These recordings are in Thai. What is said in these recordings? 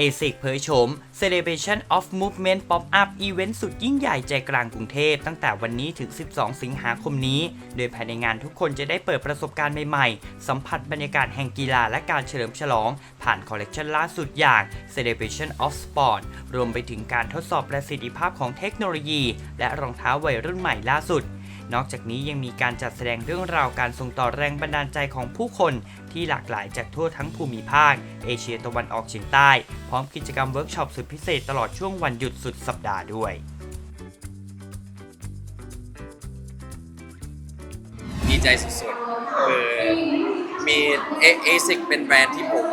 ASIC เผยโฉม Celebration of Movement Pop-up อีเวนต์สุดยิ่งใหญ่ใจกลางกรุงเทพตั้งแต่วันนี้ถึง 12 สิงหาคมนี้ โดยภายในงานทุกคนจะได้เปิดประสบการณ์ใหม่ๆ สัมผัสบรรยากาศแห่งกีฬาและการเฉลิมฉลอง ผ่านคอลเลกชันล่าสุดอย่าง Celebration of Sport รวมไปถึงการทดสอบประสิทธิภาพของเทคโนโลยี และรองเท้าวัยรุ่นใหม่ล่าสุด นอกจากนี้ยังมีการจัดแสดงเรื่องราวการส่งต่อแรงบันดาลใจของผู้คน ที่หลากหลายจากทั่วทั้งภูมิภาค เอเชียตะวันออกเฉียงใต้ พร้อมกิจกรรมเวิร์กช็อปสุดพิเศษตลอดช่วงวันหยุดสุดสัปดาห์ด้วยดีใจสุดๆคือมีเอซิกเป็นแบรนด์ที่ผม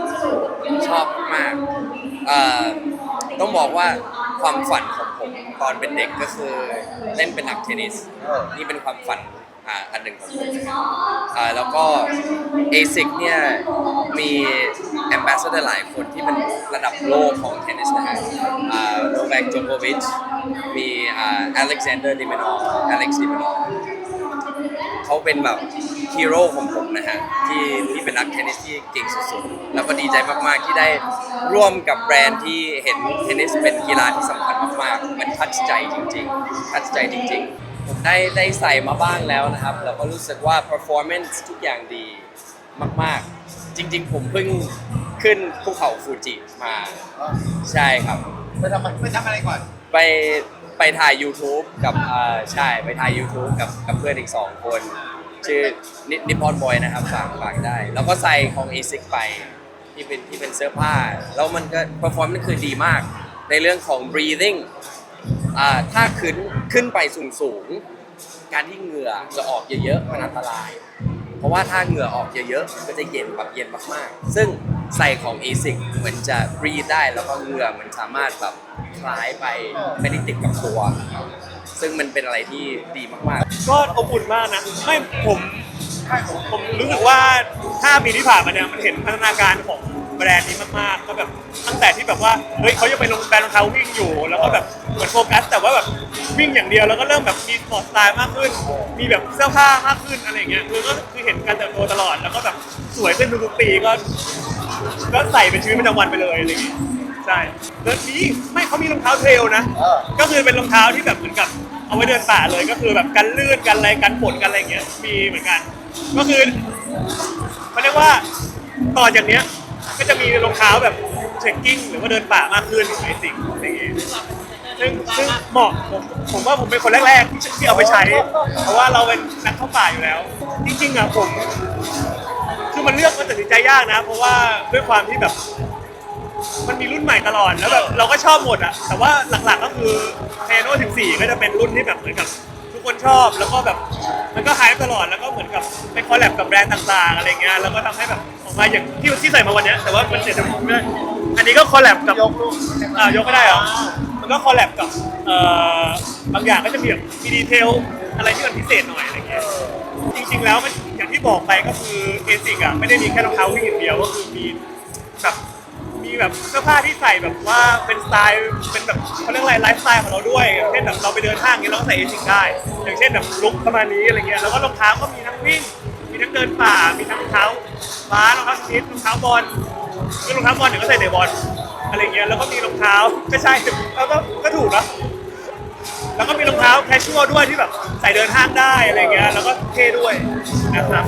ชอบมาก ต้องบอกว่าความฝันของ ตอนเป็นเด็กก็คือเล่นเป็นนักเทนนิส นี่เป็นความฝันอ่าอันหนึ่งของผมอ่าแล้วก็ ASIC เนี่ยมีแอมบ s สเดอร์หลายคนที่เป็นระดับโลกของเทนนิสนะฮะอ่าโนแวคโจโควิชมีอ่าอเล็กซานเดอร์ดิมินอร์อเล็กซ์ดิมินอร์เขาเป็นแบบฮีโร่ของผมนะฮะที่ที่เป็ นนักเทนนิสที่เก่งสุดๆ แล้วก็ดีใจมากๆที่ได้ร่วมกับแบรนด์ที่เห็นเทนนิสเป็นกีฬาที่สำคัญมากๆ มันทัดใจจริงๆ ทัดใจจริงๆ ผมได้ได้ใส่มาบ้างแล้วนะครับ แล้วก็รู้สึกว่า performance ทุกอย่างดีมากๆ จริงๆ ผมเพิ่งขึ้นภูเขาฟูจิมา ใช่ครับ ไปทำอะไรไปทำอะไรก่อน ไปไปถ่าย YouTube กับอ่าใช่ ไปถ่าย YouTube กับกับเพื่อนอีก2คน ชื่อนินิพอนบอยนะครับฝากฝากได้ แล้วก็ใส่ของ ASIC ไปที่เป็นที่เป็นเสื้อผ้า แล้วมันก็ performance คือดีมาก ในเรื่องของ breathing อ่าถ้าขึ้นขึ้นไปสูงสูงการที่เหงื่อจะออกเยอะๆมันอันตราย เพราะว่าถ้าเหงื่อออกเยอะๆมันก็จะเย็นแบบเย็นมากๆ ซึ่งใส่ของ ASIC เหมือนจะ breathe ได้แล้วก็เหงื่อมันสามารถแบบคลายไปไม่ได้ติดกับตัว ซึ่งมันเป็นอะไรที่ดีมากๆ ก็อบอุ่นมากนะไม่ผมผมรู้สึกว่า 5 ปีที่ผ่านมาเนี่ยมันเห็นพัฒนาการของแบรนด์นี้มากๆก็แบบตั้งแต่ที่แบบว่าเฮ้ยเขายังเป็นแบรนด์รองเท้าวิ่งอยู่ แล้วก็แบบเหมือนโฟกัส แต่ว่าแบบวิ่งอย่างเดียวแล้วก็เริ่มแบบมีสปอร์ตสไตล์มากขึ้น มีแบบเสื้อผ้ามากขึ้นอะไรเงี้ยคือก็คือเห็นการเติบโตตลอดแล้วก็แบบสวยขึ้นทุกๆปีก็ ก็ใส่เป็นชีวิตประจำวันไปเลยอะไรอย่างงี้ ใช่แล้วนี้ไม่เขามีรองเท้าเทรลนะ เออ ก็คือเป็นรองเท้าที่แบบเหมือนกับเอาไว้เดินป่าเลยก็คือแบบกันลื่นกันอะไรกันฝนกันอะไรอย่างเงี้ยมีเหมือนกัน ก็คือมันเรียกว่าต่อจากเนี้ยก็จะมีรองเท้าแบบเทรคกิ้งหรือว่าเดินป่ามากขึ้นไอสิ่งอย่างเงี้ยซึ่งซึ่งเหมาะผมผมว่าผมเป็นคนแรกๆที่ที่เอาไปใช้ เพราะว่าเราเป็นนักเข้าป่าอยู่แล้ว จริงๆอะผม คือมันเลือกมันตัดสินใจยากนะ เพราะว่าด้วยความที่แบบ มันมีรุ่นใหม่ตลอดแล้วแบบเราก็ชอบหมดอะแต่ว่าหลักๆก็คือเทโน่14 ก็จะเป็นรุ่นที่แบบเหมือนกับ ทุกคนชอบแล้วก็แบบมันก็หายตลอดแล้วก็เหมือนกับไปคอลแลบกับแบรนด์ต่างๆอะไรเงี้ยแล้วก็ทำให้แบบออกมาอย่างที่ที่ใส่มาวันเนี้ยแต่ว่ามันเดี๋ยวจะไม่ได้อันนี้ก็คอลแลบกับยกลูกอ่ายกไม่ได้เหรอมันก็คอลแลบกับเอ่อบางอย่างก็จะมีแบบมีดีเทลอะไรที่มันพิเศษหน่อยอะไรเงี้ยจริงๆแล้วมันอย่างที่บอกไปก็คือเอซิกอะไม่ได้มีแค่รองเท้าวิ่งอย่างเดียวก็คือมีแบบมี แบบเสื้อผ้าที่ใส่แบบว่าเป็นสไตล์เป็นแบบเขาเรียกอะไรไลฟ์สไตล์ของเราด้วยอย่างเช่นแบบเราไปเดินห้างอย่างเงี้ยเราก็ใส่เอซิกได้ อย่างเช่นแบบลุคประมาณนี้อะไรเงี้ยแล้วก็รองเท้าก็มีทั้งวิ่ง มีทั้งเดินป่า มีทั้งรองเท้าบารองเท้าสนิทรองเท้าบอลคือรองเท้าบอลเดี๋ยก็ใส่เตะบอลอะไรเงี้ยแล้วก็มีรองเท้าก็ใช่แล้วก็ก็ถูกนะแล้วก็มีรองเท้าแคชชวด้วยที่แบบใส่เดินห้างได้อะไรเงี้ยแล้วก็เท่ด้วยนะครับ